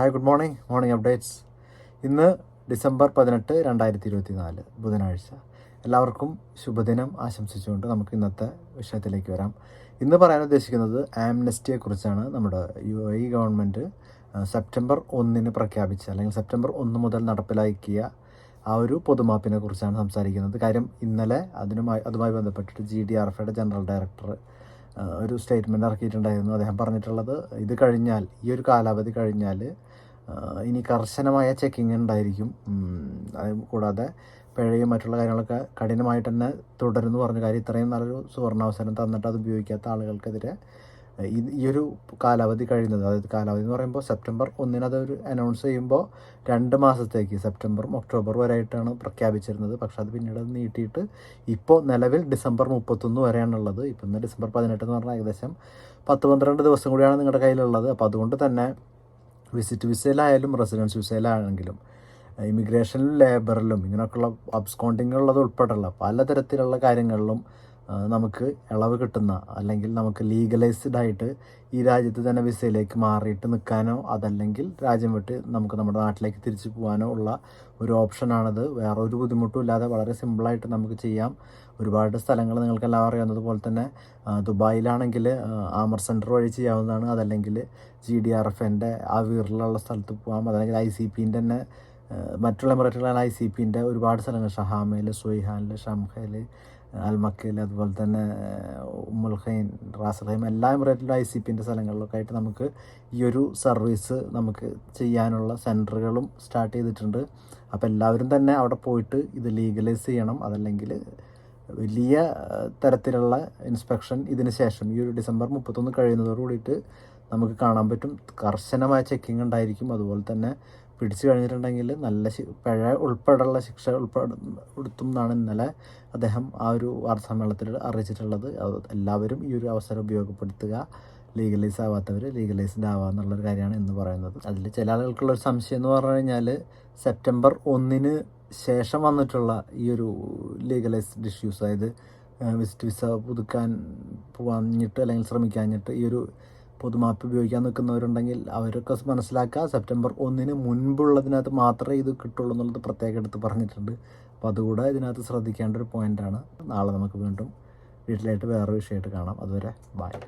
Hi good morning morning updates ഇന്ന് December പതിനെട്ട് രണ്ടായിരത്തി ഇരുപത്തി നാല് ബുധനാഴ്ച. എല്ലാവർക്കും ശുഭദിനം ആശംസിച്ചുകൊണ്ട് നമുക്ക് ഇന്നത്തെ വിഷയത്തിലേക്ക് വരാം. ഇന്ന് പറയാൻ ഉദ്ദേശിക്കുന്നത് ആംനസ്റ്റിയെക്കുറിച്ചാണ് നമ്മുടെ യു എ ഗവൺമെന്റ് സെപ്റ്റംബർ ഒന്നിന് പ്രഖ്യാപിച്ച അല്ലെങ്കിൽ സെപ്റ്റംബർ ഒന്ന് മുതൽ നടപ്പിലാക്കിയ ആ ഒരു പൊതുമാപ്പിനെ കുറിച്ചാണ് സംസാരിക്കുന്നത്. കാര്യം ഇന്നലെ അതിനുമായി അതുമായി ബന്ധപ്പെട്ടിട്ട് ജി ഡി ആർ എഫയുടെ ജനറൽ ഡയറക്ടർ ഒരു സ്റ്റേറ്റ്മെന്റ് ഇറക്കിയിട്ടുണ്ടായിരുന്നു. അദ്ദേഹം പറഞ്ഞിട്ടുള്ളത് ഇത് കഴിഞ്ഞാൽ ഈ ഒരു കാലാവധി കഴിഞ്ഞാൽ ഇനി കർശനമായ ചെക്കിങ് ഉണ്ടായിരിക്കും. അത് കൂടാതെ പിഴയും മറ്റുള്ള കാര്യങ്ങളൊക്കെ കഠിനമായിട്ട് തന്നെ തുടരുന്നു പറഞ്ഞ കാര്യം ഇത്രയും നല്ലൊരു സുവർണാവസരം തന്നിട്ട് അത് ഉപയോഗിക്കാത്ത ആളുകൾക്കെതിരെ ഈ ഒരു കാലാവധി കഴിയുന്നത് അതായത് കാലാവധി എന്ന് പറയുമ്പോൾ സെപ്റ്റംബർ ഒന്നിന് അതൊരു അനൗൺസ് ചെയ്യുമ്പോൾ രണ്ട് മാസത്തേക്ക് സെപ്റ്റംബറും ഒക്ടോബർ വരെയായിട്ടാണ് പ്രഖ്യാപിച്ചിരുന്നത്. പക്ഷേ അത് പിന്നീട് നീട്ടിയിട്ട് ഇപ്പോൾ നിലവിൽ ഡിസംബർ മുപ്പത്തൊന്ന് വരെയാണുള്ളത്. ഇപ്പം ഡിസംബർ പതിനെട്ട് എന്ന് പറഞ്ഞാൽ ഏകദേശം പത്ത് പന്ത്രണ്ട് ദിവസം കൂടിയാണ് നിങ്ങളുടെ കയ്യിലുള്ളത്. അപ്പോൾ അതുകൊണ്ട് തന്നെ വിസിറ്റ് വിസയിലായാലും റെസിഡൻസ് വിസയിലാണെങ്കിലും ഇമിഗ്രേഷനിലും ലേബറിലും ഇങ്ങനെയൊക്കെയുള്ള അബ്സ്കോണ്ടിങ്ങുള്ളത് ഉൾപ്പെടെയുള്ള പലതരത്തിലുള്ള കാര്യങ്ങളിലും നമുക്ക് ഇളവ് കിട്ടുന്ന അല്ലെങ്കിൽ നമുക്ക് ലീഗലൈസ്ഡ് ആയിട്ട് ഈ രാജ്യത്ത് തന്നെ വിസയിലേക്ക് മാറിയിട്ട് നിൽക്കാനോ അതല്ലെങ്കിൽ രാജ്യം വിട്ട് നമുക്ക് നമ്മുടെ നാട്ടിലേക്ക് തിരിച്ചു പോകാനോ ഉള്ള ഒരു ഓപ്ഷനാണത് വേറെ ഒരു ബുദ്ധിമുട്ടും ഇല്ലാതെ വളരെ സിമ്പിളായിട്ട് നമുക്ക് ചെയ്യാം. ഒരുപാട് സ്ഥലങ്ങൾ നിങ്ങൾക്ക് എല്ലാം അറിയാവുന്നത് പോലെ തന്നെ ദുബായിലാണെങ്കിൽ ആമർ സെന്റർ വഴി ചെയ്യാവുന്നതാണ്. അതല്ലെങ്കിൽ ജി ഡി ആർ എഫിന്റെ ആ വീറിലുള്ള സ്ഥലത്ത് പോകാം അതല്ലെങ്കിൽ ഐ സി പിന്റെ തന്നെ മറ്റുള്ള എമിറേറ്റുകളാണ് ഐ സി പിന്റെ ഒരുപാട് സ്ഥലങ്ങൾ. ഷഹാമയിൽ സുയ്ഹാനിൽ ഷംഖയിൽ അൽമക്കയിൽ അതുപോലെ തന്നെ ഉമ്മുൽ ഖൈൻ റാസൽ ഖൈം എല്ലാ എമിറേറ്റിലും ഐ സി പിന്റെ സ്ഥലങ്ങളിലൊക്കെ ആയിട്ട് നമുക്ക് ഈ ഒരു സർവീസ് നമുക്ക് ചെയ്യാനുള്ള സെന്ററുകളും സ്റ്റാർട്ട് ചെയ്തിട്ടുണ്ട്. അപ്പോൾ എല്ലാവരും തന്നെ അവിടെ പോയിട്ട് ഇത് ലീഗലൈസ് ചെയ്യണം. അതല്ലെങ്കിൽ വലിയ തരത്തിലുള്ള ഇൻസ്പെക്ഷൻ ഇതിന് ശേഷം ഈ ഒരു ഡിസംബർ മുപ്പത്തൊന്ന് കഴിയുന്നതോട് കൂടിയിട്ട് നമുക്ക് കാണാൻ പറ്റും. കർശനമായ ചെക്കിംഗ് ഉണ്ടായിരിക്കും. അതുപോലെ തന്നെ പിടിച്ചു കഴിഞ്ഞിട്ടുണ്ടെങ്കിൽ നല്ല പിഴ ഉൾപ്പെടെയുള്ള ശിക്ഷ ഉൾപ്പെടുത്തും എന്നാണ് ഇന്നലെ അദ്ദേഹം ആ ഒരു വാർത്താസമ്മേളനത്തിൽ അറിയിച്ചിട്ടുള്ളത്. എല്ലാവരും ഈ ഒരു അവസരം ഉപയോഗപ്പെടുത്തുക. ലീഗലൈസ് ആവാത്തവർ ലീഗലൈസ്ഡ് ആവുക എന്നുള്ളൊരു കാര്യമാണ് ഇന്ന് പറയുന്നത്. അതിൽ ചില ആളുകൾക്കുള്ള ഒരു സംശയം എന്ന് പറഞ്ഞു കഴിഞ്ഞാൽ സെപ്റ്റംബർ ഒന്നിന് ശേഷം വന്നിട്ടുള്ള ഈ ഒരു ലീഗലൈസ്ഡ് ഇഷ്യൂസ് അതായത് വിസിറ്റ് വിസ പുതുക്കാൻ പോകാഞ്ഞിട്ട് അല്ലെങ്കിൽ ശ്രമിക്കാഞ്ഞിട്ട് ഈ ഒരു പൊതുമാപ്പ് ഉപയോഗിക്കാൻ നിൽക്കുന്നവരുണ്ടെങ്കിൽ അവരൊക്കെ മനസ്സിലാക്കുക. സെപ്റ്റംബർ ഒന്നിന് മുൻപുള്ളതിനകത്ത് മാത്രമേ ഇത് കിട്ടുള്ളൂ എന്നുള്ളത് പ്രത്യേകം എടുത്ത് പറഞ്ഞിട്ടുണ്ട്. അപ്പോൾ അതുകൂടെ ഇതിനകത്ത് ശ്രദ്ധിക്കേണ്ട ഒരു പോയിന്റാണ് നാളെ നമുക്ക് വീണ്ടും വീട്ടിലായിട്ട് വേറൊരു വിഷയമായിട്ട് കാണാം. അതുവരെ ബായ്